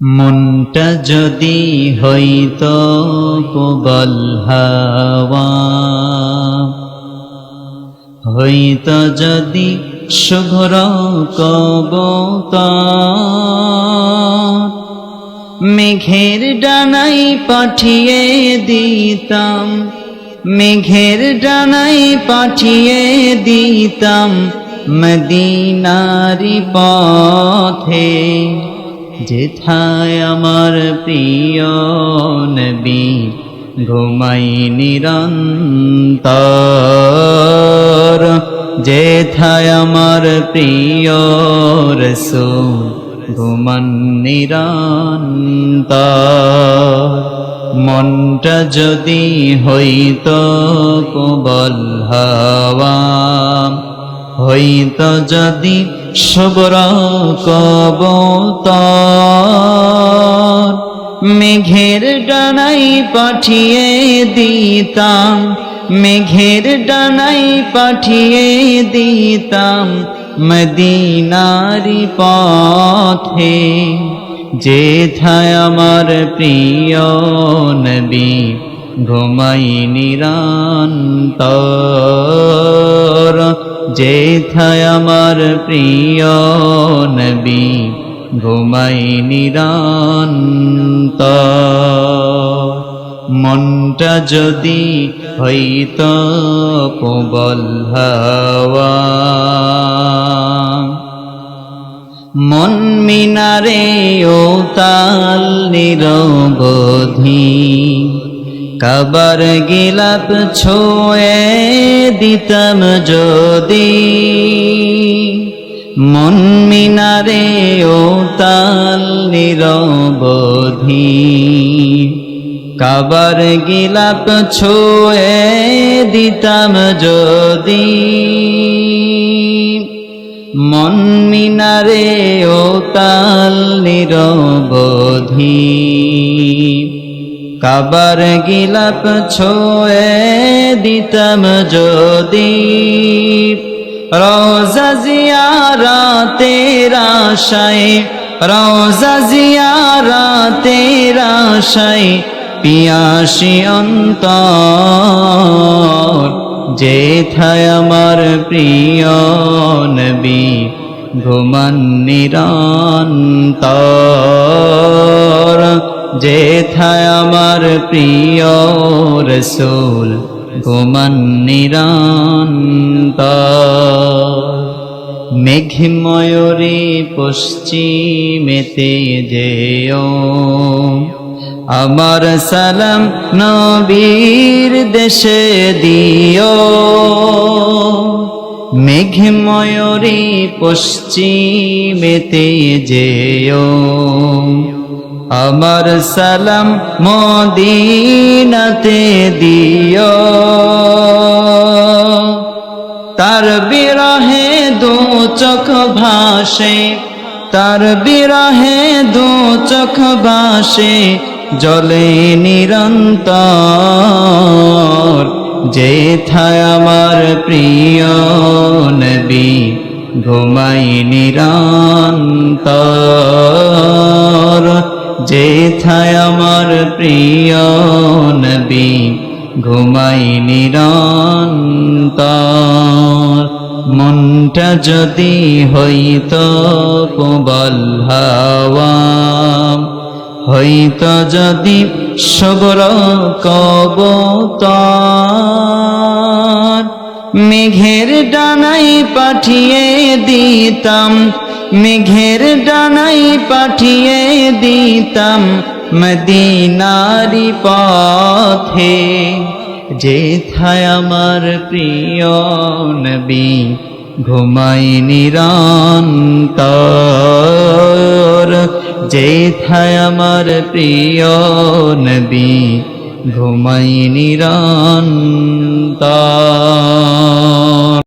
মনটা যদি হইত প্রবল হাওয়া হইত যদি শুভ্র কবতা মেঘের ডানাই পাঠিয়ে দিতাম, মেঘের ডানাই পাঠিয়ে দিতাম মদিনারি পথে। যেথায় আমার প্রিয় নবী, ঘুমাই নিরন্তর। যেথায় আমার প্রিয় রসুল, ঘুমান নিরন্তর। মনটা যদি হইত কবল হাওয়া হইত যদি শুভ্র কবতর। মেঘের ডানাই পাঠিয়ে দিতাম, মেঘের ডানাই পাঠিয়ে দিতাম মদিনারি পথে। যেথায় আমার প্রিয় নবী ঘুমাই নিরন্তর। যেথায় আমার প্রিয় নবী ঘুমাই নিরন্তর। মনটা যদি হইত প্রবল হাওয়া। মন মিনারে ও তাল নিরবধি কাবার গিলাপ ছোয়ে দিতাম যদি। মন মিনারে ও তাল নিরবধি। কাবার গিলাপ ছোয়ে দিতাম যদি। মন মিনারে ও তাল নিরবধি। কাবার গিলাপ ছোয়ে দিতাম যদি। রোজা জিয়ারা তেরা শাই রোজা জিয়ারা তেরা শাই পিয়াসি অন্তর যেথায় আমার প্রিয় নবী ঘুমান নিরন্তর। যেথায় আমার প্রিয় রসুল ঘুমান নিরন্তর। মেঘময়ূরী পশ্চিমেতে যেও। আমার সালাম নবীর দেশে দিও। মেঘময়ূরী পশ্চিমেতে যেও। আমার সালাম মদিনাতে দিও। তার বিরহে দু চোখ ভাসে, তার বিরহে দু চোখ ভাসে জলে নিরন্তর। যেথায় আমার প্রিয় নবী, ঘুমাই নিরন্তর। যেথায় আমার প্রিয় নবী, ঘুমাই নিরন্তর। মনটা যদি হইত প্রবল হাওয়া হইত যদি সবর কবতার। মেঘের ডানাই পাঠিয়ে দিতাম মেঘের ডানাই পাঠিয়ে দিতাম মদিনারি পথে। যেথায় আমার প্রিয় নবী, ঘুমাই নিরন্তর। যেথায় আমার প্রিয় নবী, ঘুমাই নিরন্তর।